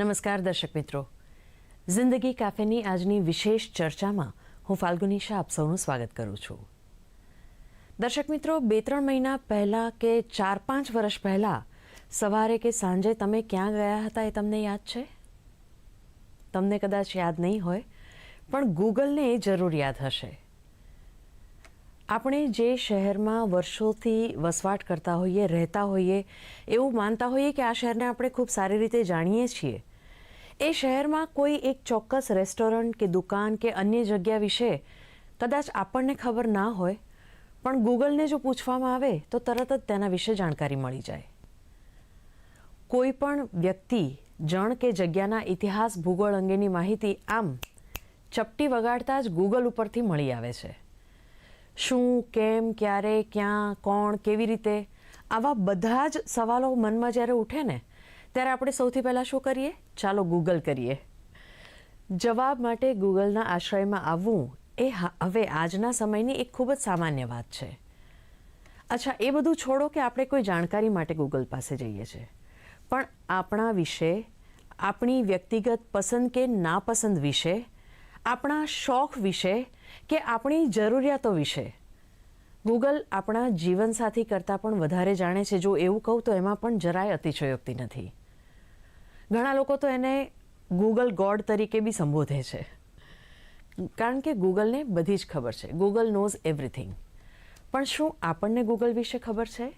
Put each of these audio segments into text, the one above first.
નમસ્કાર દર્શક મિત્રો. જિંદગી કાફેની આજની વિશેષ ચર્ચામાં હું ફાલ્ગુની શાહ આપ સૌનું સ્વાગત કરું છું. દર્શક મિત્રો, બે ત્રણ મહિના પહેલાં કે ચાર પાંચ વર્ષ પહેલાં સવારે કે સાંજે તમે ક્યાં ગયા હતા એ તમને યાદ છે? તમને કદાચ યાદ નહીં હોય, પણ ગૂગલને એ જરૂર યાદ હશે. આપણે જે શહેરમાં વર્ષોથી વસવાટ કરતા હોઈએ, રહેતા હોઈએ, એવું માનતા હોઈએ કે આ શહેરને આપણે ખૂબ સારી રીતે જાણીએ છીએ. એ શહેરમાં કોઈ એક ચોક્કસ રેસ્ટોરન્ટ કે દુકાન કે અન્ય જગ્યા વિશે કદાચ આપણને ખબર ના હોય, પણ ગૂગલને જો પૂછવામાં આવે તો તરત જ તેના વિશે જાણકારી મળી જાય. કોઈ પણ વ્યક્તિ, જણ કે જગ્યાના ઇતિહાસ, ભૂગોળ અંગેની માહિતી આમ ચપટી વગાડતા જ ગૂગલ ઉપરથી મળી આવે છે. શું, કેમ, ક્યારે, ક્યાં, કોણ, કેવી રીતે? આવા બધા જ સવાલો મનમાં જ્યારે ઉઠે ને, ત્યારે આપણે સૌથી પહેલાં શું કરીએ? ચાલો ગૂગલ કરીએ. જવાબ માટે ગૂગલના આશ્રયમાં આવવું એ હવે આજના સમયની એક ખૂબ જ સામાન્ય વાત છે. અચ્છા, એ બધું છોડો કે આપણે કોઈ જાણકારી માટે ગૂગલ પાસે જઈએ છીએ. પણ આપણા વિશે, આપણી વ્યક્તિગત પસંદ કે નાપસંદ વિશે, આપણા શોખ વિશે કે આપણી જરૂરિયાતો વિશે ગૂગલ આપણા જીવનસાથી કરતાં પણ વધારે જાણે છે. જો એવું કહું તો એમાં પણ જરાય અતિશયોક્તિ નથી. ઘણા લોકો તો એને ગૂગલ ગોડ તરીકે બી સંબોધે છે. કારણ કે ગૂગલને બધી જ ખબર છે. ગૂગલ નોઝ એવરીથિંગ પણ શું આપણને ગૂગલ વિશે ખબર છે?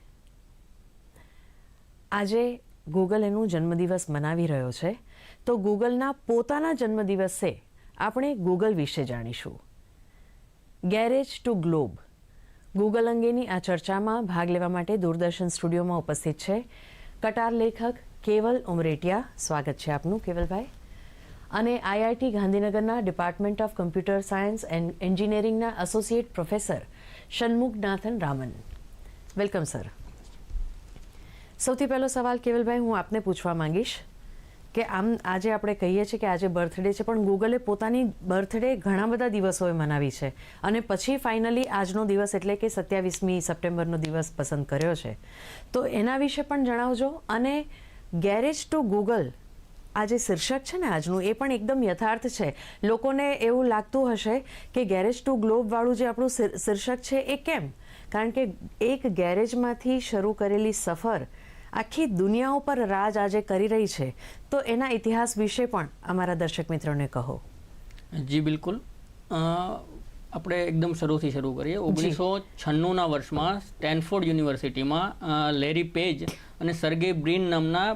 આજે ગૂગલ એનું જન્મદિવસ મનાવી રહ્યો છે, તો ગૂગલના પોતાના જન્મદિવસે આપણે ગૂગલ વિશે જાણીશું. ગેરેજ ટુ ગ્લોબ ગૂગલ અંગેની આ ચર્ચામાં ભાગ લેવા માટે દૂરદર્શન સ્ટુડિયોમાં ઉપસ્થિત છે કટાર લેખક કેવલ ઉમરેટિયા, સ્વાગત છે આપનું કેવલભાઈ. અને આઈઆઈટી ગાંધીનગરના department of computer science and એન્જિનિયરિંગના associate professor Shanmuganathan Raman. Welcome, sir. સૌથી પહેલો સવાલ, કેવલભાઈ, હું આપને પૂછવા માંગીશ કે આમ આજે આપણે કહીએ છીએ કે આજે બર્થડે છે, પણ ગૂગલે પોતાની બર્થડે ઘણા બધા દિવસોએ મનાવી છે. અને પછી ફાઇનલી આજનો દિવસ એટલે કે સત્યાવીસમી સપ્ટેમ્બરનો દિવસ પસંદ કર્યો છે. તો એના વિશે પણ જણાવજો. અને ગેરેજ ટુ ગૂગલ. આ જે શીર્ષક છે ને આજનું, એ પણ એકદમ યથાર્થ છે. લોકોને એવું લાગતું હશે કે ગેરેજ ટુ ગ્લોબવાળું જે આપણું શીર્ષક છે, એ કેમ? કારણ કે એક ગેરેજમાંથી શરૂ કરેલી સફર આખી દુનિયા ઉપર રાજ આજે કરી રહી છે. તો એના ઇતિહાસ વિશે પણ અમારા દર્શક મિત્રોને કહો. જી, બિલકુલ. આપણે એકદમ શરૂથી શરૂ કરીએ. ઓગણીસો છન્નુંના વર્ષમાં સ્ટેનફોર્ડ યુનિવર્સિટીમાં લેરી પેજ અને સર્ગે બ્રીન નામના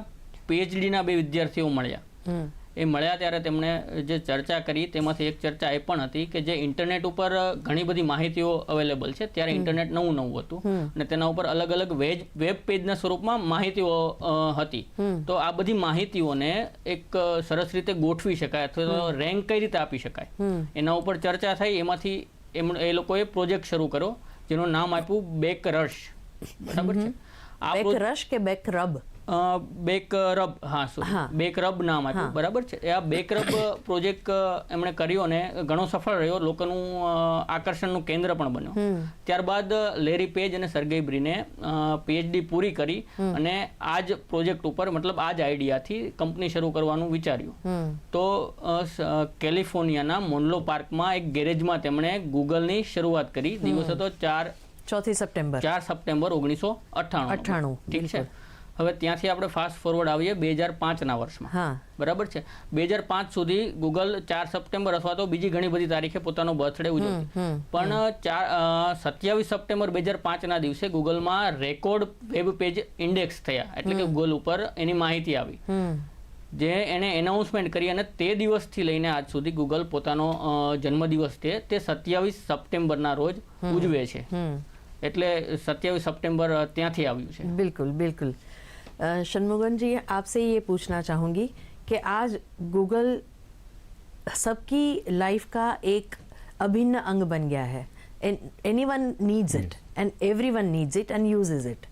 પીએચડીના બે વિદ્યાર્થીઓ મળ્યા. એ મળ્યા ત્યારે તેમણે જે ચર્ચા કરી તેમાંથી એક ચર્ચા એ પણ હતી કે જે ઇન્ટરનેટ ઉપર ઘણી બધી માહિતીઓ અવેલેબલ છે ત્યારે ઇન્ટરનેટ નવું નવું હતું. અને તેના ઉપર અલગ અલગ વેજ વેબ પેજના સ્વરૂપમાં માહિતીઓ હતી. તો આ બધી માહિતીઓને એક સરસ રીતે ગોઠવી શકાય અથવા તો રેન્ક કઈ રીતે આપી શકાય. એના ઉપર ચર્ચા થઈ એમાંથી એમ એ લોકોએ પ્રોજેક્ટ શરૂ કર્યો જેનું નામ આપ્યું બેક રશ. બરાબર છે? આ બેક રશ કે બેક રબ? અ, બેક રબ હા હા. બેકરબ બેક રબ નામ આપ્યું. બરાબર છે? આ બેકરબ પ્રોજેક્ટ એમણે કર્યો અને ઘણો સફળ રહ્યો. લોકોનું આકર્ષણનું કેન્દ્ર પણ બન્યો. ત્યારબાદ લેરી પેજ અને સરગેઈ બ્રીને પીએચડી પૂરી કરી અને આ જ પ્રોજેક્ટ ઉપર મતલબ આ જ આઈડિયાથી કંપની શરૂ કરવાનું વિચાર્યું. તો કેલિફોર્નિયાના મોનલો પાર્કમાં એક ગેરેજમાં તેમણે ગૂગલની શરૂઆત કરી. દિવસ હતો ચાર ચોથી સપ્ટેમ્બર. ચાર સપ્ટેમ્બર ઓગણીસો અઠ્ઠાણું 98, ઠીક છે? હવે ત્યાંથી આપણે ફાસ્ટ ફોરવર્ડ આવીએ બે હજાર પાંચના વર્ષમાં. બરાબર છે? બે હજાર પાંચ સુધી ગૂગલ ચાર સપ્ટેમ્બર અથવા તો બીજી ઘણી બધી તારીખે પોતાનો બર્થડે ઉજવતી પણ ચાર સત્યાવીસ સપ્ટેમ્બર બે હજાર પાંચના દિવસે ગૂગલમાં રેકોર્ડ વેબ પેજ ઇન્ડેક્સ થયા. એટલે કે ગૂગલ ઉપર એની માહિતી આવી. જે એણે એનાઉન્સમેન્ટ કરી અને તે દિવસથી લઈને આજ સુધી ગૂગલ પોતાનો જન્મદિવસ છે તે સત્યાવીસ સપ્ટેમ્બરના રોજ ઉજવે છે. એટલે સત્યાવીસ સપ્ટેમ્બર ત્યાંથી આવ્યું છે. બિલકુલ બિલકુલ. शनमुगन जी आपसे ये पूछना चाहूँगी कि आज गूगल सबकी लाइफ का एक अभिन्न अंग बन गया है anyone needs it and everyone needs it and uses it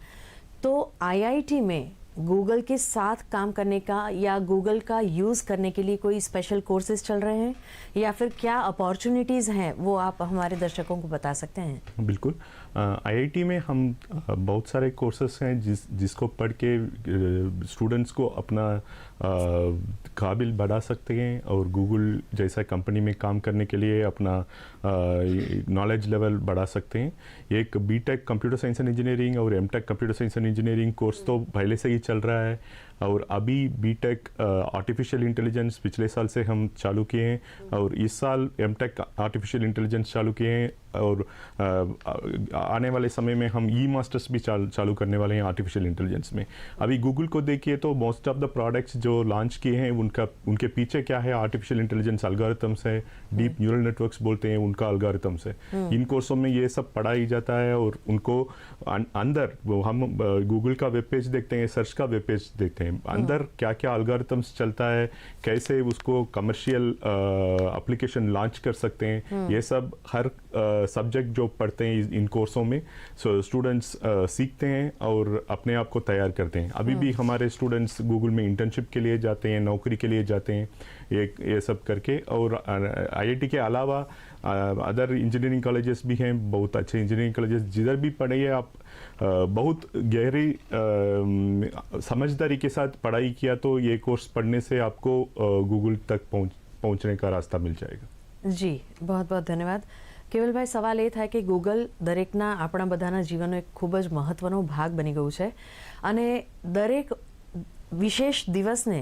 तो आईआईटी में गूगल के साथ काम करने का या गूगल का यूज़ करने के लिए कोई स्पेशल कोर्सेज चल रहे हैं या फिर क्या अपॉर्चुनिटीज़ हैं वो आप हमारे दर्शकों को बता सकते हैं बिल्कुल आईआईटी में हम अ, बहुत सारे कोर्सेस हैं जिस जिसको पढ़ के स्टूडेंट्स को अपना काबिल बढ़ा सकते हैं और गूगल जैसा कंपनी में काम करने के लिए अपना नॉलेज लेवल बढ़ा सकते हैं। एक B tech computer science and engineering और M tech computer science and engineering course तो पहले से ही चल रहा है और अभी बी टेक आर्टिफिशियल इंटेलिजेंस पिछले साल से हम चालू किए हैं और इस साल एम टेक आर्टिफिशियल इंटेलिजेंस चालू किए हैं और अ, आने वाले समय में हम ई मास्टर्स भी चाल, चालू करने वाले हैं आर्टिफिशियल इंटेलिजेंस में। अभी गूगल को देखिए तो मोस्ट ऑफ़ द प्रोडक्ट्स जो लॉन्च किए हैं उनका उनके पीछे क्या है? आर्टिफिशियल इंटेलिजेंस अलगारिथम्स है डीप न्यूरल नेटवर्क्स बोलते हैं उनका अलगारिथम्स है। इन कोर्सों में ये सब पढ़ाई जाता है और उनको अंदर वो हम गूगल का वेब पेज देखते हैं सर्च का वेब पेज देखते हैं। अंदर क्या क्या अलगारिथम्स चलता है कैसे उसको कमर्शियल एप्लीकेशन लॉन्च कर सकते हैं ये सब हर सब्जेक्ट जो पढ़ते हैं इन कोर्सों में सो स्टूडेंट्स सीखते हैं और अपने आप को तैयार करते हैं। अभी भी हाँ। हमारे स्टूडेंट्स गूगल में इंटर्नशिप के लिए जाते हैं नौकरी के लिए जाते हैं ये ये सब करके और आईआईटी के अलावा अदर इंजीनियरिंग कॉलेजेस भी हैं बहुत अच्छे इंजीनियरिंग कॉलेजेस जिधर भी पढ़िए आप बहुत गहरी समझदारी के साथ पढ़ाई किया तो ये कोर्स पढ़ने से आपको गूगल तक पहुँच पहुँचने का रास्ता मिल जाएगा। जी बहुत बहुत धन्यवाद। કેવલભાઈ સવાલ એ થાય કે ગૂગલ દરેકના આપણા બધાના જીવનનો એક ખૂબ જ મહત્વનો ભાગ બની ગયું છે અને દરેક વિશેષ દિવસને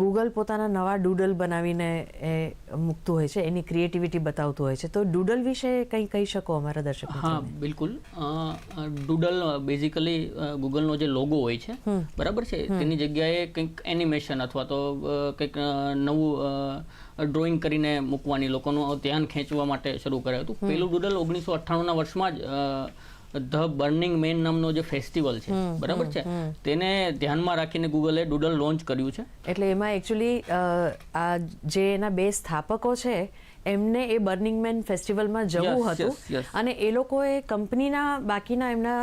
ગૂગલ પોતાના નવા ડૂડલ બનાવીને એ મૂકતું હોય છે એની ક્રિએટિવિટી બતાવતું હોય છે. તો ડૂડલ વિશે કંઈ કહી શકો અમારા દર્શકો હા બિલકુલ. ડૂડલ બેઝિકલી ગૂગલનો જે લોગો હોય છે બરાબર છે? તેની જગ્યાએ કંઈક એનિમેશન અથવા તો કંઈક નવું ડ્રોઈંગ કરીને મૂકવાની લોકોનું ધ્યાન ખેંચવા માટે શરૂ કર્યું હતું. પેલું ડૂડલ ઓગણીસો અઠ્ઠાણુંના વર્ષમાં જ ધ બર્નિંગ મેન નામનો જે ફેસ્ટિવલ છે બરાબર છે? તેને ધ્યાનમાં રાખીને ગૂગલે ડૂડલ લોન્ચ કર્યું છે. એટલે એમાં એકચ્યુઅલી આ જે એના બે સ્થાપકો છે એમને એ બર્નિંગ મેન ફેસ્ટિવલમાં જવું હતું. અને એ લોકોએ કંપનીના બાકીના એમના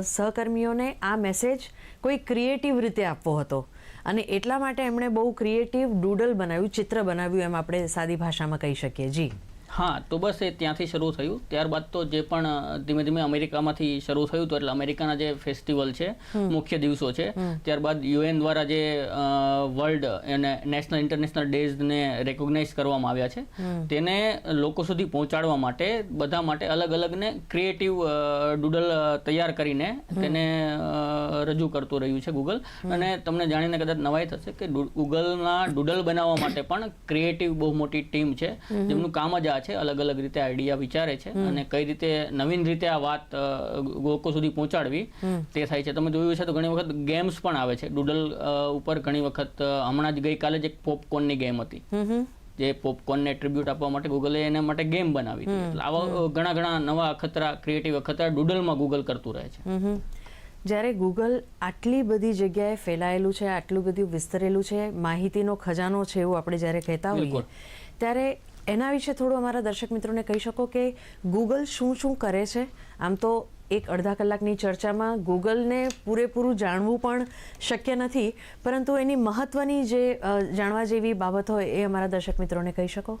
સહકર્મીઓને આ મેસેજ કોઈ ક્રિએટિવ રીતે આપવો હતો. અને એટલા માટે એમણે બહુ ક્રિએટિવ ડૂડલ બનાવ્યું, ચિત્ર બનાવ્યું, એમ આપણે સાદી ભાષામાં કહી શકીએ. જી. હા તો બસ એ ત્યાંથી શરૂ થયું. ત્યારબાદ તો જે પણ ધીમે ધીમે અમેરિકામાંથી શરૂ થયું હતું એટલે અમેરિકાના જે ફેસ્ટિવલ છે મુખ્ય દિવસો છે. ત્યારબાદ યુએન દ્વારા જે વર્લ્ડ અને નેશનલ ઇન્ટરનેશનલ ડેઝને રેકોગ્નાઇઝ કરવામાં આવ્યા છે. તેને લોકો સુધી પહોંચાડવા માટે બધા માટે અલગ અલગ ને ક્રિએટિવ ડૂડલ તૈયાર કરીને તેને રજૂ કરતું રહ્યું છે ગૂગલ. અને તમને જાણીને કદાચ નવાઈ થશે કે ગૂગલના ડૂડલ બનાવવા માટે પણ ક્રિએટિવ બહુ મોટી ટીમ છે જેમનું કામ જ આ છે અલગ અલગ રીતે આઈડિયા વિચારે છે અને કઈ રીતે નવીન રીતે આ વાત લોકો સુધી પહોંચાડવી તે થાય છે. તમે જોયું છે તો ઘણી વખત ગેમ્સ પણ આવે છે. ડૂડલ ઉપર ઘણી વખત હમણાં જ ગઈકાલે જ એક પોપકોર્નની ગેમ હતી. જે પોપકોર્નને ટ્રિબ્યુટ આપવા માટે ગૂગલે એના માટે ગેમ બનાવી એટલે આવા ઘણા ઘણા નવા અખતરા ક્રિએટિવ અખતરા ડૂડલમાં ગૂગલ કરતું રહે છે. જ્યારે ગૂગલ આટલી બધી જગ્યાએ ફેલાયેલું છે આટલું બધું વિસ્તરેલું છે માહિતીનો ખજાનો છે એવું આપણે જ્યારે કહેતા હોઈએ ત્યારે એના વિશે થોડું અમારા દર્શક મિત્રોને કહી શકો કે ગૂગલ શું શું કરે છે? આમ તો એક અડધા કલાકની ચર્ચામાં ગૂગલને પૂરેપૂરું જાણવું પણ શક્ય નથી પરંતુ એની મહત્વની જે જાણવા જેવી બાબત હોય એ અમારા દર્શક મિત્રોને કહી શકો?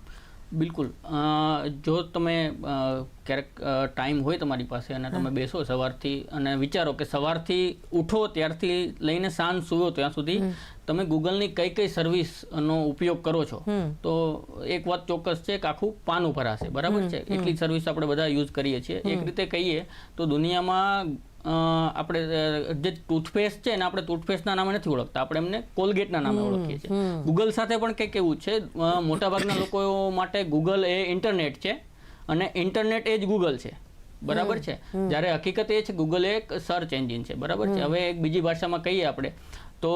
બિલકુલ. જો તમે ક્યારેક ટાઈમ હોય તમારી પાસે અને તમે બેસો સવારથી અને વિચારો કે સવારથી ઉઠો ત્યારથી લઈને સાંજ સુવો ત્યાં સુધી તમે ગૂગલની કઈ કઈ સર્વિસનો ઉપયોગ કરો છો તો એક વાત ચોક્કસ છે કે આખું પાન ઉપર હશે બરાબર છે? એટલી સર્વિસ આપણે બધા યુઝ કરીએ છીએ. એક રીતે કહીએ તો દુનિયામાં આપણે જે ટૂથપેસ્ટ છે એને આપણે ટૂથપેસ્ટના નામે નથી ઓળખતા. આપણે એમને કોલગેટના નામે ઓળખીએ છીએ. ગૂગલ સાથે પણ કંઈક એવું છે મોટાભાગના લોકો માટે ગૂગલ એ ઇન્ટરનેટ છે અને ઇન્ટરનેટ એ જ ગૂગલ છે. બરાબર છે? જ્યારે હકીકત એ છે ગૂગલ એક સર્ચ એન્જિન છે. બરાબર છે? હવે એક બીજી ભાષામાં કહીએ આપણે. તો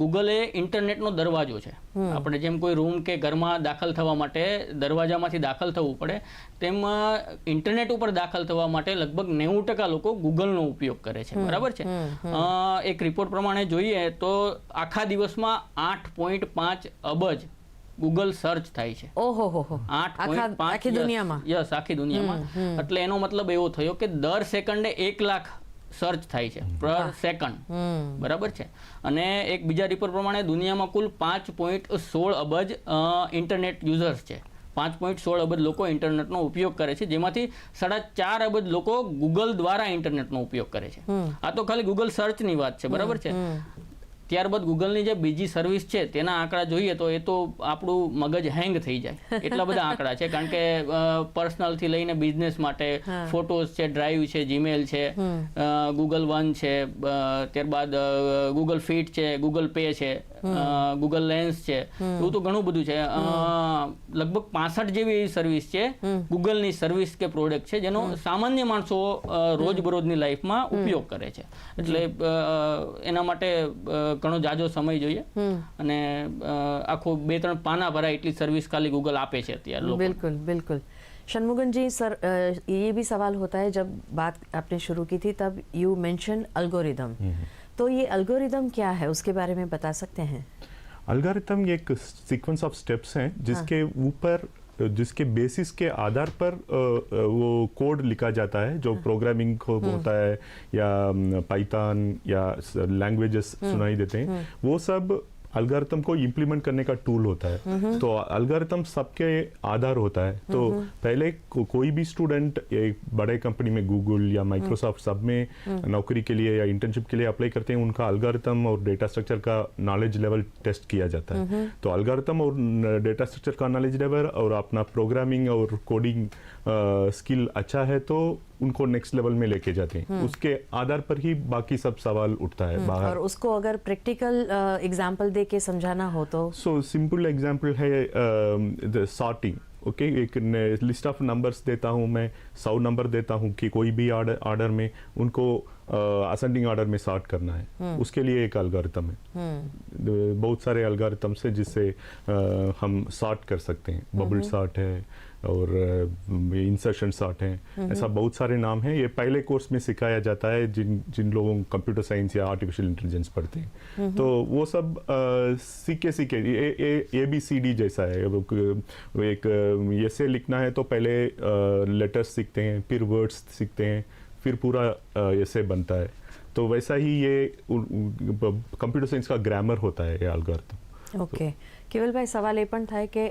ગૂગલ એ ઇન્ટરનેટનો દરવાજો છે. આપણે જેમ કોઈ રૂમ કે ઘરમાં દાખલ થવા માટે દરવાજામાંથી દાખલ થવું પડે તેમ ઇન્ટરનેટ ઉપર દાખલ થવા માટે લગભગ નેવું ટકા લોકો ગૂગલનો ઉપયોગ કરે છે. બરાબર છે? એક રિપોર્ટ પ્રમાણે જોઈએ તો આખા દિવસમાં આઠ પોઈન્ટ પાંચ અબજ ગૂગલ સર્ચ થાય છે. ઓહો હો આઠ આખા દુનિયામાં? યસ આખી દુનિયામાં. એટલે એનો મતલબ એવો થયો કે દર સેકન્ડે એક લાખ સર્ચ થાય છે પર સેકન્ડ બરાબર છે? અને એક બીજા રિપોર્ટ પ્રમાણે દુનિયામાં કુલ પાંચ પોઈન્ટ સોળ અબજ ઇન્ટરનેટ યુઝર્સ છે. પાંચ પોઈન્ટ સોળ અબજ લોકો ઇન્ટરનેટનો ઉપયોગ કરે છે જેમાંથી સાડા ચાર અબજ લોકો ગૂગલ દ્વારા ઇન્ટરનેટનો ઉપયોગ કરે છે. આ તો ખાલી ગૂગલ સર્ચની વાત છે બરાબર છે? ત્યારબાદ ગૂગલની જે બીજી સર્વિસ છે તેના આંકડા જોઈએ તો એ તો આપણું મગજ હેંગ થઈ જાય. એટલા બધા આંકડા છે કારણ કે પર્સનલથી લઈને બિઝનેસ માટે ફોટોઝ છે ડ્રાઈવ છે જીમેલ છે ગૂગલ વન છે ત્યારબાદ ગૂગલ ફીટ છે ગૂગલ પે છે ગૂગલ લેન્સ છે એવું તો ઘણું બધું છે અ, લગભગ પાસઠ જેવી એવી સર્વિસ છે ગૂગલની સર્વિસ કે પ્રોડક્ટ છે જેનો સામાન્ય માણસો અ, રોજબરોજની લાઈફમાં ઉપયોગ કરે છે એટલે અ, એના માટે અ, ઘણો જાજો સમય જોઈએ અને અ, આખું બે ત્રણ પાના ભરાય એટલી સર્વિસ ખાલી ગૂગલ આપે છે અત્યારે લોકો बिल्कुल बिल्कुल शनमुगन जी सर अ, ये भी सवाल होता है जब बात आपने शुरू की थी तब यू मेंशन अल्गोरिदम तो ये अल्गोरिदम क्या है? उसके बारे में बता सकते हैं। अल्गोरिथम ये एक सीक्वेंस ऑफ़ स्टेप्स हैं जिसके ऊपर हाँ. जिसके बेसिस के आधार पर वो कोड लिखा जाता है जो प्रोग्रामिंग को होता है या पाइथन या लैंग्वेजेस सुनाई देते हैं। वो सब अल्गोरिथम को इम्प्लीमेंट करने का टूल होता है। तो अल्गोरिथम सबके आधार होता है। तो पहले को, कोई भी स्टूडेंट एक बड़े कंपनी में गूगल या माइक्रोसॉफ्ट सब में नौकरी के लिए या इंटर्नशिप के लिए अप्लाई करते हैं उनका अल्गोरिथम और डेटा स्ट्रक्चर का नॉलेज लेवल टेस्ट किया जाता है। तो अल्गोरिथम और डेटा स्ट्रक्चर का नॉलेज लेवल और अपना प्रोग्रामिंग और कोडिंग स्किल अच्छा है तो उनको नेक्स्ट लेवल में लेके जाते हैं। उसके आधार पर ही बाकी सब सवाल उठता है बाहर। और उसको अगर प्रैक्टिकल एग्जांपल दे के समझाना हो तो? सो सिंपल एग्जांपल है द सॉर्टिंग ओके एक लिस्ट ऑफ़ नंबर्स देता हूँ मैं सौ नंबर देता हूँ कि कोई भी आर्डर आर्डर में उनको असेंडिंग ऑर्डर में सॉर्ट करना है। उसके लिए एक अलगोरिथम है। बहुत सारे अलगोरिथम से जिससे हम सॉर्ट कर सकते हैं। बबल सॉर्ट है और इंसर्शन सॉर्ट है। ऐसा बहुत सारे नाम हैं। ये पहले कोर्स में सिखाया जाता है जिन जिन लोगों को कंप्यूटर साइंस या आर्टिफिशियल इंटेलिजेंस पढ़ते हैं। तो वो सब सीखे सीखे। ए बी सी डी जैसा है। एक ऐसे लिखना है तो पहले लेटर्स सीखते हैं फिर वर्ड्स सीखते हैं। फिर पूरा अ, ऐसे बनता है तो वैसा ही ये कंप्यूटर साइंस का ग्रामर होता है ये algorithm. ઓકે કેવલભાઈ સવાલ એ પણ થાય કે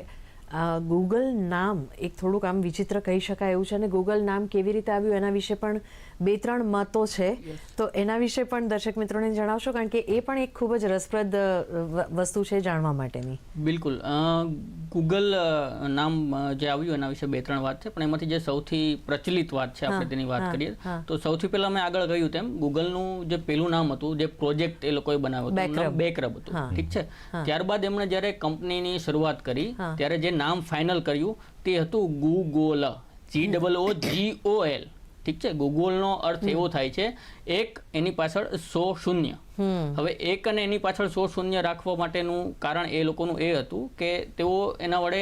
અ, ગૂગલ નામ એક થોડુંક આમ વિચિત્ર કહી શકાય એવું છે અને ગૂગલ નામ કેવી રીતે આવ્યું એના વિશે પણ બે ત્રણ મતો છે. તો એના વિશે પણ દર્શક મિત્રોને જણાવશો કારણ કે એ પણ એક ખૂબ જ રસપ્રદ વસ્તુ છે જાણવા માટેની. બિલકુલ. ગૂગલ નામ જે આવ્યું એના વિશે બે ત્રણ વાત છે પણ એમાંથી જે સૌથી પ્રચલિત વાત છે આપણે તેની વાત કરીએ તો સૌથી પહેલા મેં આગળ કહ્યું તેમ ગૂગલનું જે પેલું નામ હતું જે પ્રોજેક્ટ એ લોકોએ બનાવ્યું હતું. બેકરબ હતું. ઠીક છે? ત્યારબાદ એમણે જ્યારે કંપનીની શરૂઆત કરી ત્યારે જે નામ ફાઇનલ કર્યું તે હતું ગૂગોલ જી ડબલ ઓ જી ઓ એલ ઠીક છે? ગૂગલનો અર્થ એવો થાય છે એક એની પાછળ સો શૂન્ય. હવે એક અને એની પાછળ સો શૂન્ય રાખવા માટેનું કારણ એ લોકોનું એ હતું કે તેઓ એના વડે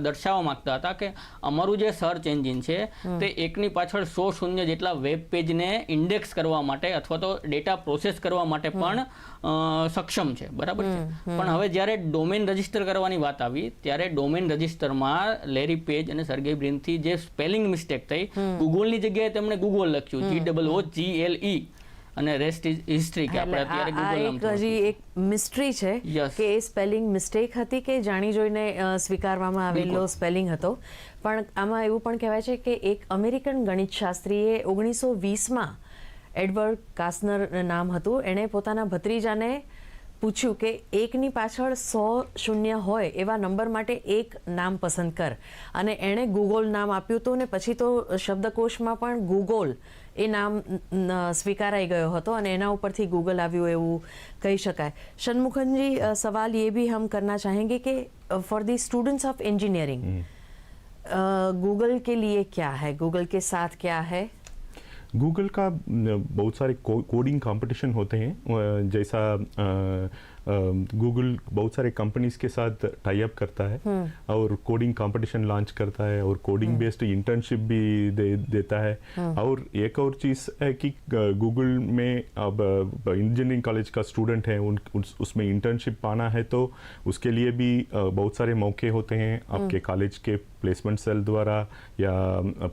દર્શાવવા માંગતા હતા કે અમારું જે સર્ચ એન્જિન છે તે એકની પાછળ સો શૂન્ય જેટલા વેબ પેજને ઇન્ડેક્સ કરવા માટે અથવા તો ડેટા પ્રોસેસ કરવા માટે પણ સક્ષમ છે. બરાબર છે? પણ હવે જ્યારે ડોમેન રજિસ્ટર કરવાની વાત આવી ત્યારે ડોમેન રજીસ્ટરમાં લેરી પેજ અને સર્ગે બ્રિનથી જે સ્પેલિંગ મિસ્ટેક થઈ ગૂગલની જગ્યાએ તેમણે ગૂગલ લખ્યું જી double O G L E અને રેસ્ટ ઇઝ હિસ્ટ્રી કે આપણે અત્યારે ગૂગલ નામ એક હજી એક મિસ્ટ્રી છે કે એ સ્પેલિંગ મિસ્ટેક હતી કે જાણી જોઈને સ્વીકારવામાં આવેલો સ્પેલિંગ હતો. પણ આમાં એવું પણ કહેવાય છે કે એક અમેરિકન ગણિતશાસ્ત્રીએ ઓગણીસો વીસમાં એડવર્ડ કાસનર નામ હતું. એણે પોતાના ભત્રીજાને પૂછ્યું કે એકની પાછળ સો શૂન્ય હોય એવા નંબર માટે એક નામ પસંદ કર અને એણે ગૂગલ નામ આપ્યું હતું ને પછી તો શબ્દકોશમાં પણ ગૂગોલ એ નામ ન- સ્વીકારાઈ ગયો હતો અને એના ઉપરથી ગૂગલ આવ્યું એવું કહી શકાય शनमुखन जी अ, सवाल ये भी हम करना चाहेंगे कि for the students of engineering Google के लिए क्या है गूगल के साथ क्या है गूगल का बहुत सारे को, कोडिंग कंपटीशन होते हैं। जैसा गूगल बहुत सारे कंपनीज़ के साथ टाई अप करता है और कोडिंग कंपटीशन लॉन्च करता है और कोडिंग बेस्ड इंटर्नशिप भी दे, देता है। और एक और चीज़ है कि गूगल में अब इंजीनियरिंग कॉलेज का स्टूडेंट है उन उस, उसमें इंटर्नशिप पाना है तो उसके लिए भी बहुत सारे मौके होते हैं। आपके कॉलेज के प्लेसमेंट सेल द्वारा या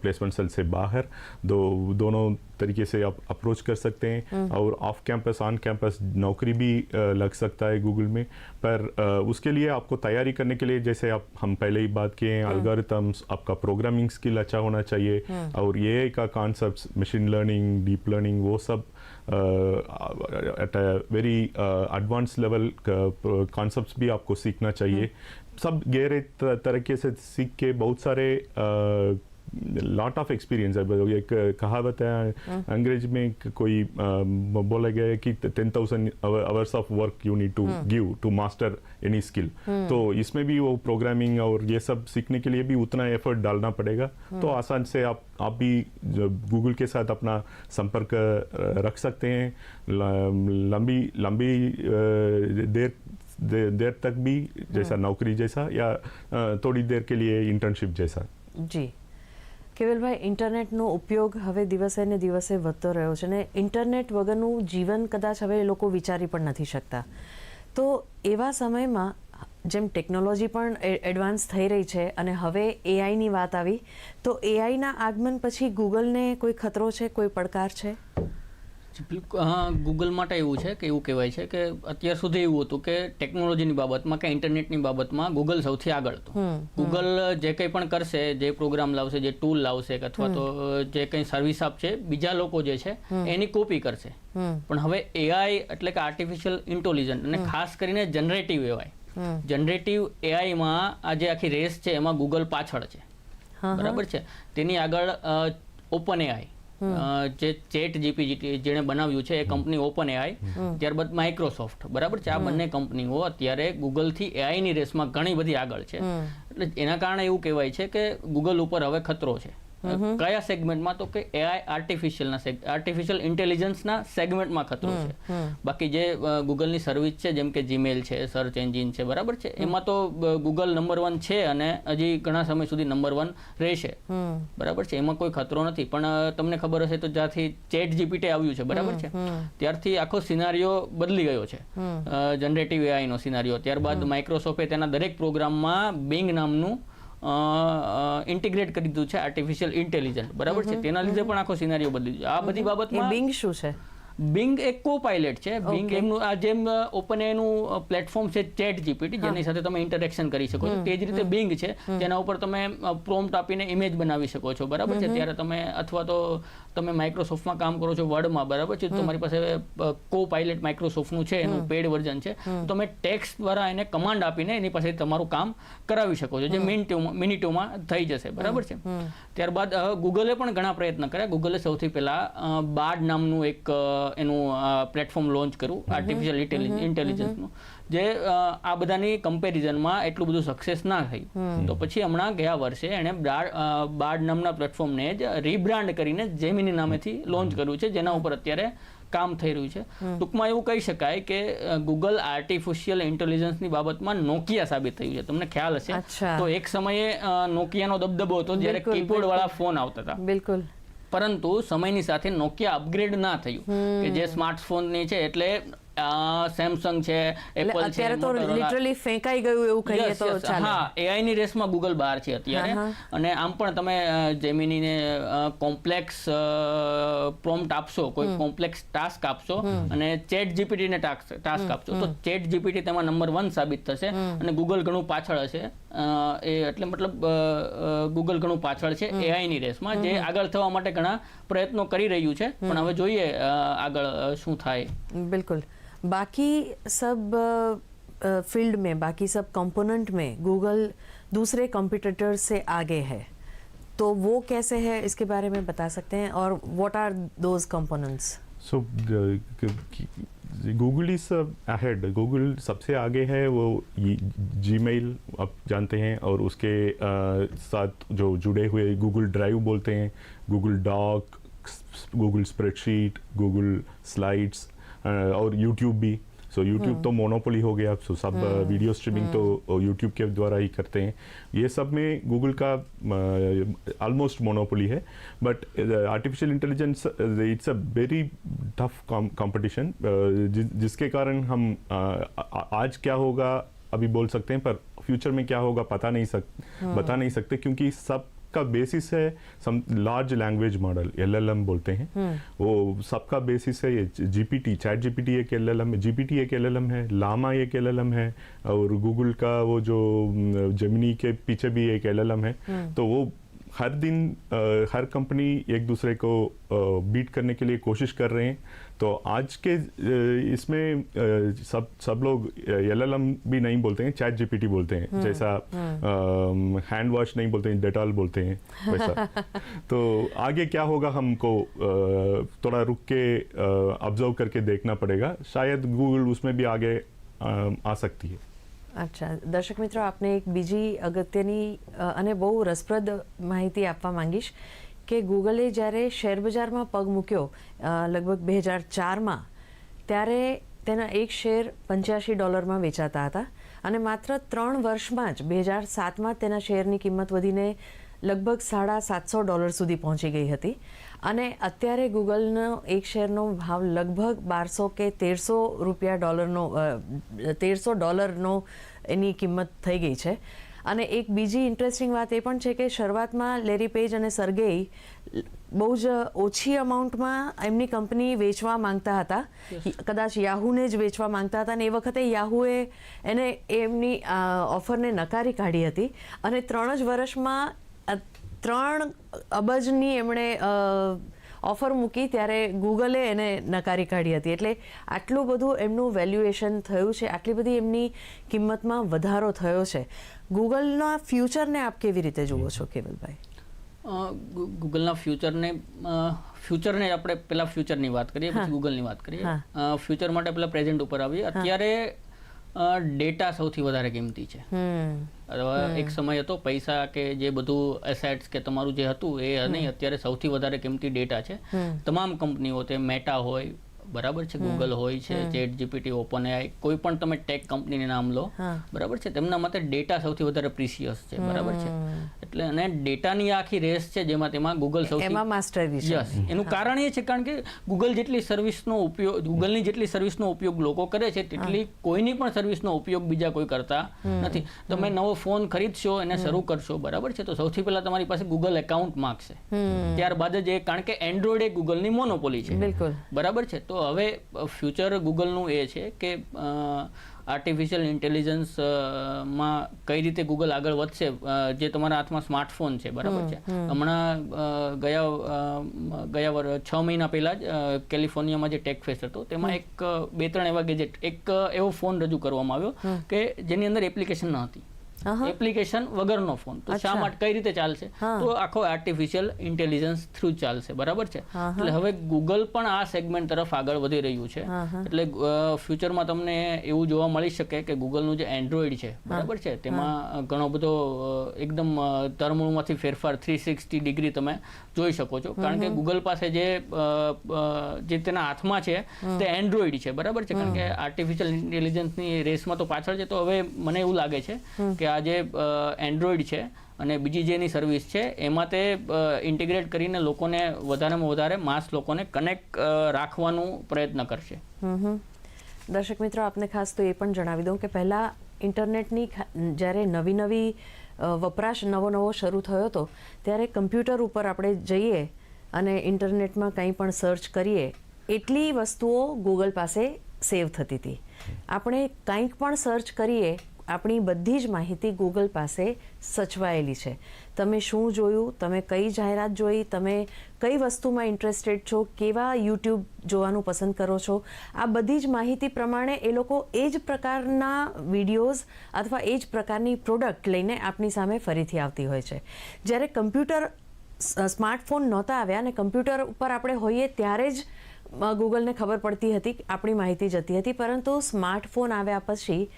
प्लेसमेंट सेल से बाहर दो दोनों तरीके से आप अप्रोच कर सकते हैं। और ऑफ़ कैंपस ऑन कैंपस नौकरी भी लग सकता है गूगल में। पर उसके लिए आपको तैयारी करने के लिए जैसे आप हम पहले ही बात किए हैं अल्गोरिथम्स आपका प्रोग्रामिंग स्किल अच्छा होना चाहिए। और ये का concept machine learning deep learning वो सब at a very advance level concepts भी आपको सीखना चाहिए। सब गहरे तरीके से सीख के बहुत सारे लॉट ऑफ़ एक्सपीरियंस है। एक कहावत है अंग्रेज़ में कोई बोला गया है कि ten thousand hours of work you need to give to master any skill तो इसमें भी वो प्रोग्रामिंग और ये सब सीखने के लिए भी उतना एफर्ट डालना पड़ेगा। तो आसान से आप आप भी गूगल के साथ अपना संपर्क रख सकते हैं। लंबी लंबी देर दे, देर तक भी जैसा नौकरी जैसा या अ, थोड़ी देर के लिए इंटर्नशिप जैसा જી કેવલભાઈ ઇન્ટરનેટનો ઉપયોગ હવે દિવસે ને દિવસે વધતો રહ્યો છે ને ઇન્ટરનેટ વગરનું જીવન કદાચ હવે એ લોકો વિચારી પણ નથી શકતા તો એવા સમયમાં જેમ ટેકનોલોજી પણ એ- એડવાન્સ થઈ રહી છે અને હવે એઆઈની વાત આવી તો એઆઈના આગમન પછી ગૂગલને કોઈ ખતરો છે કોઈ પડકાર છે બિલકુલ હા ગૂગલ માટે એવું છે કે એવું કહેવાય છે કે અત્યાર સુધી એવું હતું કે ટેકનોલોજીની બાબતમાં કે ઇન્ટરનેટની બાબતમાં ગૂગલ સૌથી આગળ હતું. ગૂગલ જે કંઈ પણ કરશે જે પ્રોગ્રામ લાવશે જે ટૂલ લાવશે કે અથવા તો જે કંઈ સર્વિસ આપશે બીજા લોકો જે છે એની કોપી કરશે. પણ હવે એઆઈ એટલે કે આર્ટિફિશિયલ ઇન્ટેલિજન્ટ અને ખાસ કરીને જનરેટિવ એઆઈ જનરેટિવ એઆઈમાં આ જે આખી રેસ છે એમાં ગૂગલ પાછળ છે. બરાબર છે? તેની આગળ ઓપન એઆઈ જે ચેટ જીપી જેણે બનાવ્યું છે એ કંપની ઓપન એઆઈ ત્યારબાદ માઇક્રોસોફ્ટ. બરાબર છે? આ બંને કંપનીઓ અત્યારે ગૂગલથી એઆઈની રેસમાં ઘણી બધી આગળ છે. એટલે એના કારણે એવું કહેવાય છે કે ગૂગલ ઉપર હવે ખતરો છે. કયા સેગમેન્ટમાં તો કે એઆઈ આર્ટિફિશિયલના આર્ટિફિશિયલ ઇન્ટેલિજન્સના સેગમેન્ટમાં ખતરો છે. બાકી જે ગૂગલની સર્વિસ છે જેમ કે જીમેલ છે સર્ચ એન્જિન છે બરાબર છે એમાં તો ગૂગલ નંબર વન છે અને હજી ઘણા સમય સુધી નંબર વન રહેશે. બરાબર છે એમાં કોઈ ખતરો નથી. પણ તમને ખબર હશે તો જ્યાંથી ચેટ જીપીટી આવ્યું છે બરાબર છે ત્યારથી આખો સિનારીઓ બદલી ગયો છે. જનરેટિવ એઆઈનો સિનારીઓ ત્યારબાદ માઇક્રોસોફ્ટે તેના દરેક પ્રોગ્રામમાં બિંગ નામનું ઇન્ટિગ્રેટ કરી દીધું છે આર્ટિફિશિયલ ઇન્ટેલિજન્ટ બરાબર છે? તેના લીધે પણ આખો સિનારીઓ બદલી દીધો આ બધી બાબતમાં બિંગ શું છે? બિંગ એક કો પાયલટ છે બિંગ એમનું આ જેમ ઓપન એનું પ્લેટફોર્મ છે ચેટ જીપીટી જેની સાથે તમે ઇન્ટરેક્શન કરી શકો છો. તે જ રીતે બિંગ છે. તેના ઉપર તમે પ્રોમ્પ્ટ આપીને ઇમેજ બનાવી શકો છો. બરાબર છે? ત્યારે તમે અથવા તો તમે માઇક્રોસોફ્ટમાં કામ કરો છો વર્ડમાં બરાબર છે? તમારી પાસે કો પાઇલટ માઇક્રોસોફ્ટનું છે એનું પેડ વર્ઝન છે. તમે ટેક્સ દ્વારા એને કમાન્ડ આપીને એની પાસે તમારું કામ કરાવી શકો છો જે મિનિટોમાં મિનિટોમાં થઈ જશે બરાબર છે? ત્યારબાદ ગૂગલે પણ ઘણા પ્રયત્ન કર્યા. ગૂગલે સૌથી પહેલા બાર્ડ નામનું એક એનું પ્લેટફોર્મ લોન્ચ કર્યું આર્ટિફિશિયલ ઇન્ટેલિજન્સનું જે આ બધાની કમ્પેરિઝનમાં એટલું બધું સક્સેસ ના થયું તો પછી હમણાં ગયા વર્ષે એણે બાર્ડ નામના પ્લેટફોર્મને જ રીબ્રાન્ડ કરીને જેમિની નામેથી લોન્ચ કર્યું છે જેના ઉપર અત્યારે કામ થઈ રહ્યું છે. ટૂંકમાં એવું કહી શકાય કે ગૂગલ આર્ટિફિશિયલ ઇન્ટેલિજન્સની બાબતમાં નોકિયા સાબિત થયું છે. તમને ખ્યાલ હશે? તો એક સમયે નોકિયાનો દબદબો હતો જ્યારે કીબોર્ડ વાળા ફોન આવતા હતા. બિલકુલ. પરંતુ સમયની સાથે નોકિયા અપગ્રેડ ના થયું. કે જે સ્માર્ટફોનની છે એટલે સેમસંગ છે એપલ છે અત્યારે તો લિટરલી ફેંકાઈ ગયું એવું કહીએ તો ચાલે. હા એઆઈ ની રેસમાં ગૂગલ બહાર છે અત્યારે. અને આમ પણ તમે જેમિનીને કોમ્પ્લેક્સ પ્રોમ્પ્ટ આપશો કોઈ કોમ્પ્લેક્સ ટાસ્ક આપશો અને ચેટ જીપીટી ને ટાસ્ક આપશો. તો ચેટ જીપીટી તેમાં નંબર વન સાબિત થશે અને ગૂગલ ઘણું પાછળ હશે. એ એટલે મતલબ ગૂગલ ઘણું પાછળ છે એઆઈની રેસમાં જે આગળ થવા માટે ઘણા પ્રયત્નો કરી રહ્યું છે. પણ હવે જોઈએ આગળ શું થાય. બિલકુલ. बाकी सब फ़ील्ड में बाकी सब कंपोनेंट में गूगल दूसरे कंपिटिटर से आगे है। तो वो कैसे है इसके बारे में बता सकते हैं। और what are those components so Google is ahead Google सबसे आगे है वो जी मेल आप जानते हैं और उसके अ, साथ जो जुड़े हुए गूगल ड्राइव बोलते हैं Google Doc Google Spreadsheet Google Slides और यूट्यूब भी। सो so, यूट्यूब तो मोनोपोली हो गया सो सब वीडियो स्ट्रीमिंग तो यूट्यूब के द्वारा ही करते हैं। ये सब में गूगल का ऑलमोस्ट मोनोपोली है but artificial intelligence it's a very tough competition जिसके कारण हम आ- आज क्या होगा अभी बोल सकते हैं पर फ्यूचर में क्या होगा पता नहीं सक बता नहीं सकते क्योंकि सबका बेसिस है some large language model LLM बोलते हैं। वो सबका बेसिस है ये जीपीटी चैट जीपीटी एक एलएलएम है जीपीटी एक एलएलएम है लामा एक एलएलएम है और गूगल का वो जो जेमिनी के पीछे भी एक एलएलएम है। तो वो हर दिन अ, हर कंपनी एक दूसरे को आ, बीट करने के लिए कोशिश कर रहे हैं। तो आज के इसमें सब सब लोग एलएलएम भी नहीं बोलते हैं चैट जीपीटी बोलते हैं। जैसा हैंड वॉश नहीं बोलते हैं डेटॉल बोलते हैं वैसा। तो आगे क्या होगा हमको थोड़ा रुक के ऑब्ज़र्व करके देखना पड़ेगा। शायद गूगल उसमें भी आगे अ, आ सकती है। અચ્છા. દર્શક મિત્રો, આપને એક બીજી અગત્યની અને બહુ રસપ્રદ માહિતી આપવા માંગીશ કે ગૂગલે જ્યારે શેર બજારમાં પગ મૂક્યો લગભગ બે હજાર ચારમાં, ત્યારે તેના એક શેર પંચ્યાસી ડોલરમાં વેચાતા હતા અને માત્ર ત્રણ વર્ષમાં જ બે હજાર સાતમાં તેના શેરની કિંમત વધીને લગભગ સાડા સાતસો ડોલર સુધી પહોંચી ગઈ હતી. અને અત્યારે ગૂગલનો એક શેરનો ભાવ લગભગ બારસો કે તેરસો રૂપિયા ડોલરનો તેરસો ડોલરનો એની કિંમત થઈ ગઈ છે. અને એક બીજી ઇન્ટરેસ્ટિંગ વાત એ પણ છે કે શરૂઆતમાં લેરી પેજ અને સરગેઈ બહુ જ ઓછી અમાઉન્ટમાં એમની કંપની વેચવા માંગતા હતા. કદાચ યાહુને જ વેચવા માંગતા હતા અને એ વખતે યાહુએ એને એમની ઓફરને નકારી કાઢી હતી. અને ત્રણ જ વર્ષમાં ત્રણ અબજની એમણે ઓફર મૂકી ત્યારે ગૂગલે એને નકારી કાઢી હતી. એટલે આટલું બધું એમનું વેલ્યુએશન થયું છે આટલી બધી એમની કિંમતમાં વધારો થયો છે. ગૂગલના ફ્યુચરને આપ કેવી રીતે જુઓ છો કેવલભાઈ? ગૂગલના ફ્યુચરને ફ્યુચરને આપણે પહેલાં ફ્યુચરની વાત કરીએ પછી ગૂગલની વાત કરીએ. ફ્યુચર માટે પહેલાં પ્રેઝન્ટ ઉપર આવીએ. અત્યારે ડેટા સૌથી વધારે કિંમતી છે. અથવા એક સમય હતો પૈસા કે જે બધું એસેટ્સ કે તમારું જે હતું એ નહીં અત્યારે સૌથી વધારે કિંમતી ડેટા છે. તમામ કંપનીઓ તે મેટા હોય બરાબર છે ગૂગલ હોય છે ચેટ જીપીટી ઓપન એઆઈ કોઈ પણ તમે ટેક કંપનીને નામ લો બરાબર છે તેમના માટે ડેટા સૌથી વધારે પ્રિસિયસ છે બરાબર છે. એટલે અને ડેટાની આખી રેસ છે જેમાં તેમાં ગૂગલ સૌથી એમાં માસ્ટર યસ એનું કારણ એ છે કારણ કે ગૂગલ જેટલી સર્વિસનો ઉપયોગ ગૂગલની જેટલી સર્વિસનો ઉપયોગ લોકો કરે છે તેટલી કોઈની પણ સર્વિસનો ઉપયોગ બીજા કોઈ કરતા નથી. તમે નવો ફોન ખરીદશો એને શરૂ કરશો બરાબર છે તો સૌથી પહેલા તમારી પાસે ગૂગલ એકાઉન્ટ માંગશે. ત્યારબાદ જ એ કારણ કે એન્ડ્રોઈડ એ ગૂગલની મોનોપોલી છે. બરાબર છે તો હવે ફ્યુચર ગૂગલનું એ છે કે આર્ટિફિશિયલ ઇન્ટેલિજન્સમાં કઈ રીતે ગૂગલ આગળ વધશે જે તમારા હાથમાં સ્માર્ટફોન છે બરાબર છે? હમણાં ગયા ગયા વર છ મહિના પહેલાં જ કેલિફોર્નિયામાં જે ટેક ફેસ્ટ હતો તેમાં એક બે ત્રણ એવા ગેજેટ એક એવો ફોન રજૂ કરવામાં આવ્યો કે જેની અંદર એપ્લિકેશન ન હતી. એપ્લિકેશન વગરનો ફોન. તો શા માટે કઈ રીતે ચાલશે? તો આખો આર્ટિફિશિયલ ઇન્ટેલિજન્સ થ્રુ ચાલશે. બરાબર છે? એટલે હવે ગૂગલ પણ આ સેગમેન્ટ તરફ આગળ વધી રહ્યું છે. એટલે ફ્યુચરમાં તમને એવું જોવા મળી શકે કે ગૂગલનું જે એન્ડ્રોઈડ છે બરાબર છે? તેમાં ઘણો બધો એકદમ તરમૂળમાંથી ફેરફાર થ્રી સિક્સટી ડિગ્રી તમે જોઈ શકો છો. કારણ કે ગૂગલ પાસે જે જે તેના હાથમાં છે તે એન્ડ્રોઈડ છે. બરાબર છે? કારણ કે આર્ટિફિશિયલ ઇન્ટેલિજન્સની રેસમાં તો પાછળ છે. તો હવે મને એવું લાગે છે કે આ જે એન્ડ્રોઈડ છે અને બીજી જેની સર્વિસ છે, એમાં તે ઇન્ટિગ્રેટ કરીને લોકોને વધારેમાં વધારે માસ લોકોને કનેક્ટ રાખવાનું પ્રયત્ન કરશે. દર્શક મિત્રો, આપને ખાસ તો એ પણ જણાવી દઉં કે પહેલાં ઇન્ટરનેટની જ્યારે નવી નવી વપરાશ નવો નવો શરૂ થયો હતો, ત્યારે કમ્પ્યુટર ઉપર આપણે જઈએ અને ઇન્ટરનેટમાં કંઈ પણ સર્ચ કરીએ, એટલી વસ્તુઓ ગૂગલ પાસે સેવ થતી હતી આપણે કંઈક પણ સર્ચ કરીએ આપણી બધી જ માહિતી ગૂગલ પાસે સચવાયેલી છે. તમે શું જોયું? તમે કઈ જાહેરાત જોઈ? તમે કઈ વસ્તુમાં ઇન્ટરેસ્ટેડ છો? કેવા યુટ્યુબ જોવાનું પસંદ કરો છો? આ બધી જ માહિતી પ્રમાણે એ લોકો એ જ પ્રકારના વિડીયોઝ અથવા એ જ પ્રકારની પ્રોડક્ટ લઈને આપની સામે ફરીથી આવતી હોય છે. જ્યારે કમ્પ્યુટર સ્માર્ટફોન નહોતા આવ્યા અને કમ્પ્યુટર ઉપર આપણે હોઈએ ત્યારે જ ગૂગલને ખબર પડતી હતી આપણી માહિતી જતી હતી. પરંતુ સ્માર્ટફોન આવ્યા પછી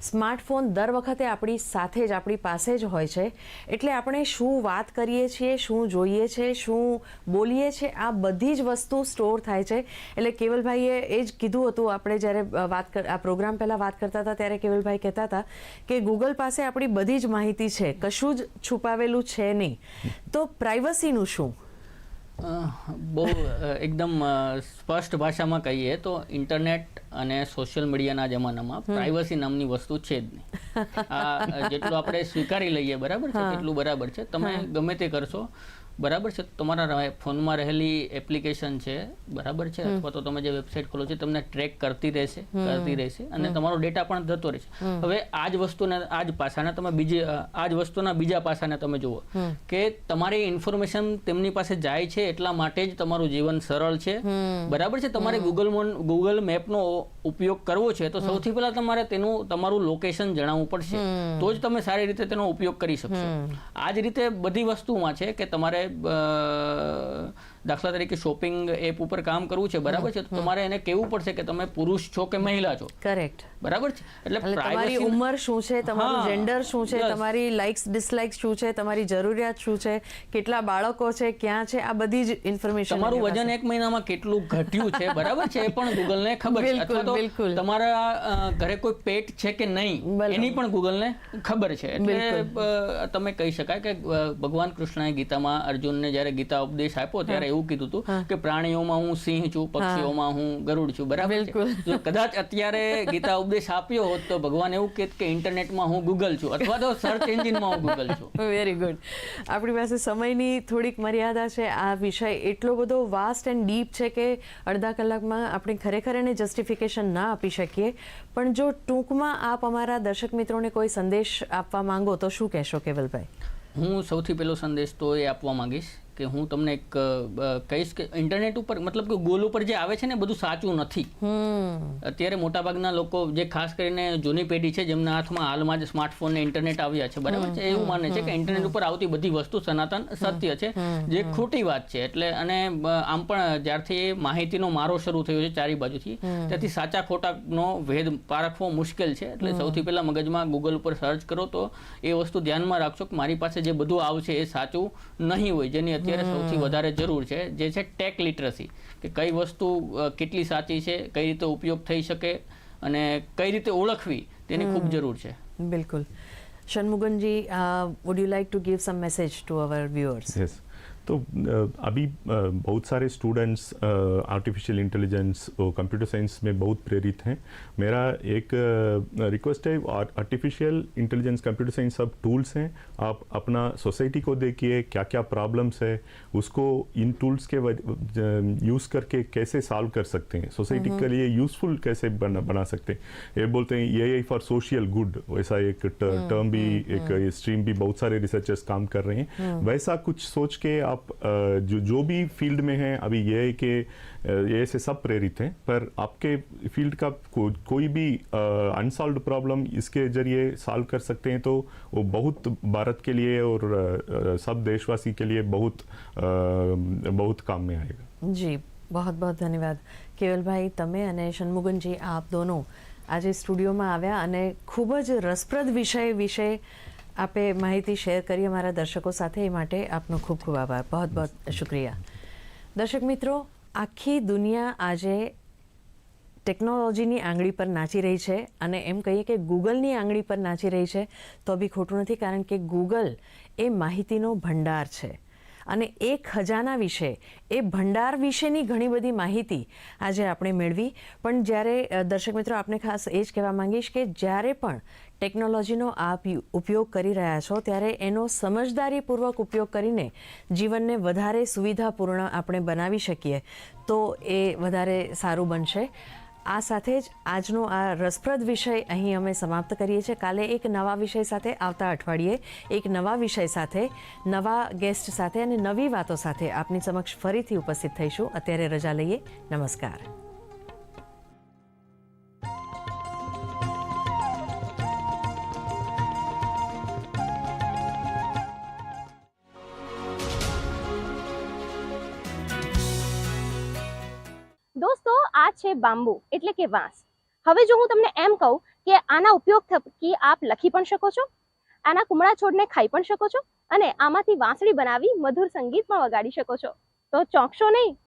સ્માર્ટફોન દર વખતે આપણી સાથે જ આપણી પાસે જ હોય છે. એટલે આપણે શું વાત કરીએ છીએ, શું જોઈએ છે, શું બોલીએ છીએ, આ બધી જ વસ્તુ સ્ટોર થાય છે. એટલે કેવલભાઈએ એ જ કીધું હતું, આપણે જ્યારે વાત આ પ્રોગ્રામ પહેલાં વાત કરતા હતા, ત્યારે કેવલભાઈ કહેતા હતા કે ગૂગલ પાસે આપણી બધી જ માહિતી છે, કશું જ છુપાવેલું છે નહીં. તો પ્રાઇવસીનું શું? બહુ એકદમ સ્પષ્ટ ભાષામાં કહીએ તો ઇન્ટરનેટ અને સોશિયલ મીડિયાના જમાનામાં પ્રાઇવસી નામની વસ્તુ છે જ નહીં. આ જેટલું આપણે સ્વીકારી લઈએ બરાબર છે એટલું બરાબર છે. તમે ગમે તે કરશો બરાબર છે? તમારા ફોનમાં રહેલી એપ્લિકેશન છે બરાબર છે? અથવા તો તમે જે વેબસાઇટ ખોલો છો તમને ટ્રેક કરતી રહેશે કરતી રહેશે અને તમારો ડેટા પણ જતો રહેશે. હવે આ જ વસ્તુને આ જ પાસાને તમે બીજી આ જ વસ્તુના બીજા પાસાને તમે જુઓ કે તમારી ઇન્ફોર્મેશન તેમની પાસે જાય છે એટલા માટે જ તમારું જીવન સરળ છે. બરાબર છે? તમારે ગૂગલ ગૂગલ મેપનો ઉપયોગ કરવો છે તો સૌથી પહેલા તમારે તેનું તમારું લોકેશન જણાવવું પડશે. તો જ તમે સારી રીતે તેનો ઉપયોગ કરી શકશો. આ જ રીતે બધી વસ્તુમાં છે કે તમારે અ, દાખલા તરીકે શોપિંગ એપ ઉપર કામ કરવું છે બરાબર છે? તો તમારે એને કહેવું પડશે કે તમે પુરુષ છો કે મહિલા છો? કરેક્ટ બરાબર છે? એટલે તમારી ઉંમર શું છે તમારું જેન્ડર શું છે તમારી લાઇક્સ ડિસલાઇક્સ શું છે તમારી જરૂરિયાત શું છે કેટલા બાળકો છે ક્યાં છે આ બધી જ ઇન્ફોર્મેશન તમારું વજન એક મહિનામાં કેટલું ઘટ્યું છે બરાબર છે? એ પણ ગૂગલ ને ખબર છે. અથવા તો. તમારા ઘરે કોઈ પેટ છે કે નહીં એની પણ ગૂગલ ને ખબર છે. એટલે તમે કહી શકાય કે ભગવાન કૃષ્ણએ ગીતામાં અર્જુનને જ્યારે ગીતા ઉપદેશ આપ્યો ત્યારે એવું કીધું હતું કે પ્રાણીઓમાં હું સિંહ છું પક્ષીઓમાં હું ગરુડ છું બરાબર જો કદાચ અત્યારે ગીતા ઉપદેશ આપ્યો હોત તો ભગવાન એવું કહેત કે ઇન્ટરનેટમાં હું ગૂગલ છું અથવા તો સર્ચ એન્જિનમાં હું ગૂગલ છું. વેરી ગુડ આપણી પાસે સમયની થોડીક મર્યાદા છે. આ વિષય એટલો બધો વાસ્ટ એન્ડ ડીપ છે કે અડધા કલાકમાં આપણે ખરેખર એને જસ્ટિફિકેશન ના આપી શકીએ. પણ જો ટૂંકમાં આપ અમારા દર્શક મિત્રોને કોઈ સંદેશ આપવા માંગો તો શું કહેશો કેવલભાઈ? હું સૌથી પહેલો સંદેશ તો એ આપવા માંગીશ કે હું તમને એક કહીશ કે ઇન્ટરનેટ ઉપર મતલબ કે ગોલ ઉપર જે આવે છે ને બધું સાચું નથી. અત્યારે મોટાભાગના લોકો જે ખાસ કરીને જૂની પેઢી છે જેમના હાથમાં હાલમાં જ સ્માર્ટફોન ને ઇન્ટરનેટ આવ્યા છે બરાબર છે? એવું માને છે કે ઇન્ટરનેટ ઉપર આવતી બધી વસ્તુ સનાતન સત્ય છે જે ખોટી વાત છે. એટલે અને આમ પણ જ્યારથી એ માહિતીનો મારો શરૂ થયો છે ચારી બાજુથી ત્યાંથી સાચા ખોટાનો ભેદ પારખવો મુશ્કેલ છે. એટલે સૌથી પહેલાં મગજમાં ગૂગલ ઉપર સર્ચ કરો તો એ વસ્તુ ધ્યાનમાં રાખશો કે મારી પાસે જે બધું આવશે એ સાચું નહીં હોય જેની અત્યારે સૌથી વધારે જરૂર છે જે છે ટેક લિટરસી કે કઈ વસ્તુ કેટલી સાચી છે કઈ રીતે ઉપયોગ થઈ શકે અને કઈ રીતે ઓળખવી તેની ખૂબ જરૂર છે. બિલકુલ. Shanmuganji would you like to give some message to our viewers yes तो अभी बहुत सारे स्टूडेंट्स आर्टिफिशियल इंटेलिजेंस और कंप्यूटर साइंस में बहुत प्रेरित हैं। मेरा एक रिक्वेस्ट है आर्टिफिशियल इंटेलिजेंस कंप्यूटर साइंस सब टूल्स हैं। आप अपना सोसाइटी को देखिए क्या क्या प्रॉब्लम्स है उसको इन टूल्स के यूज़ करके कैसे सॉल्व कर सकते हैं। सोसाइटी के लिए यूज़फुल कैसे बना बना सकते हैं। ये बोलते हैं ये फॉर सोशल गुड वैसा एक टर्म भी एक स्ट्रीम भी बहुत सारे रिसर्चर्स काम कर रहे हैं। वैसा कुछ सोच के आप अ, जो जो भी फील्ड में हैं अभी ये है कि अ, ये से सब प्रेरित हैं पर आपके फील्ड का को, कोई भी अनसॉल्व प्रॉब्लम इसके जरिए सॉल्व कर सकते हैं तो वो बहुत भारत के लिए और अ, अ, सब देशवासी के लिए बहुत अ, बहुत काम में आएगा જી બહોત બહોત ધન્યવાદ કેવલભાઈ તમે અને ષણમુગનજી આપ દોનો આજે સ્ટુડિયોમાં આવ્યા અને ખૂબ જ રસપ્રદ વિષય વિશે આપે માહિતી શેર કરી અમારા દર્શકો સાથે. એ માટે આપનો ખૂબ ખૂબ આભાર. બહોત બહુ શુક્રિયા. દર્શક મિત્રો, આખી દુનિયા આજે ટેકનોલોજીની આંગળી પર નાચી રહી છે અને એમ કહીએ કે ગૂગલની આંગળી પર નાચી રહી છે તો બી ખોટું નથી કારણ કે ગૂગલ એ માહિતીનો ભંડાર છે. અને એ ખજાના વિશે, એ ભંડાર વિશેની ઘણી બધી માહિતી આજે આપણે મેળવી. પણ જ્યારે દર્શક મિત્રો આપણે ખાસ એ જ કહેવા માંગીશ કે જ્યારે પણ ટેકનોલોજીનો આપ ઉપયોગ કરી રહ્યા છો, ત્યારે એનો સમજદારીપૂર્વક ઉપયોગ કરીને જીવનને વધારે સુવિધાપૂર્ણ આપણે બનાવી શકીએ, તો એ વધારે સારું બનશે. આ સાથે જ આજનો આ રસપ્રદ વિષય અહીં અમે સમાપ્ત કરીએ છીએ. કાલે એક નવા વિષય સાથે આવતા અઠવાડિયે એક નવા વિષય સાથે, નવા ગેસ્ટ સાથે અને નવી વાતો સાથે આપની સમક્ષ ફરીથી ઉપસ્થિત થઈશું. અત્યારે રજા લઈએ. નમસ્કાર. દોસ્તો, આ છે બાંબુ, એટલે કે વાંસ. હવે જો હું તમને એમ કહું કે આના ઉપયોગ થકી આપ લખી પણ શકો છો? આના કુમળા છોડને ખાઈ પણ શકો છો? અને આમાંથી વાંસળી બનાવી મધુર સંગીત પણ વગાડી શકો છો? તો ચોંકશો નહીં?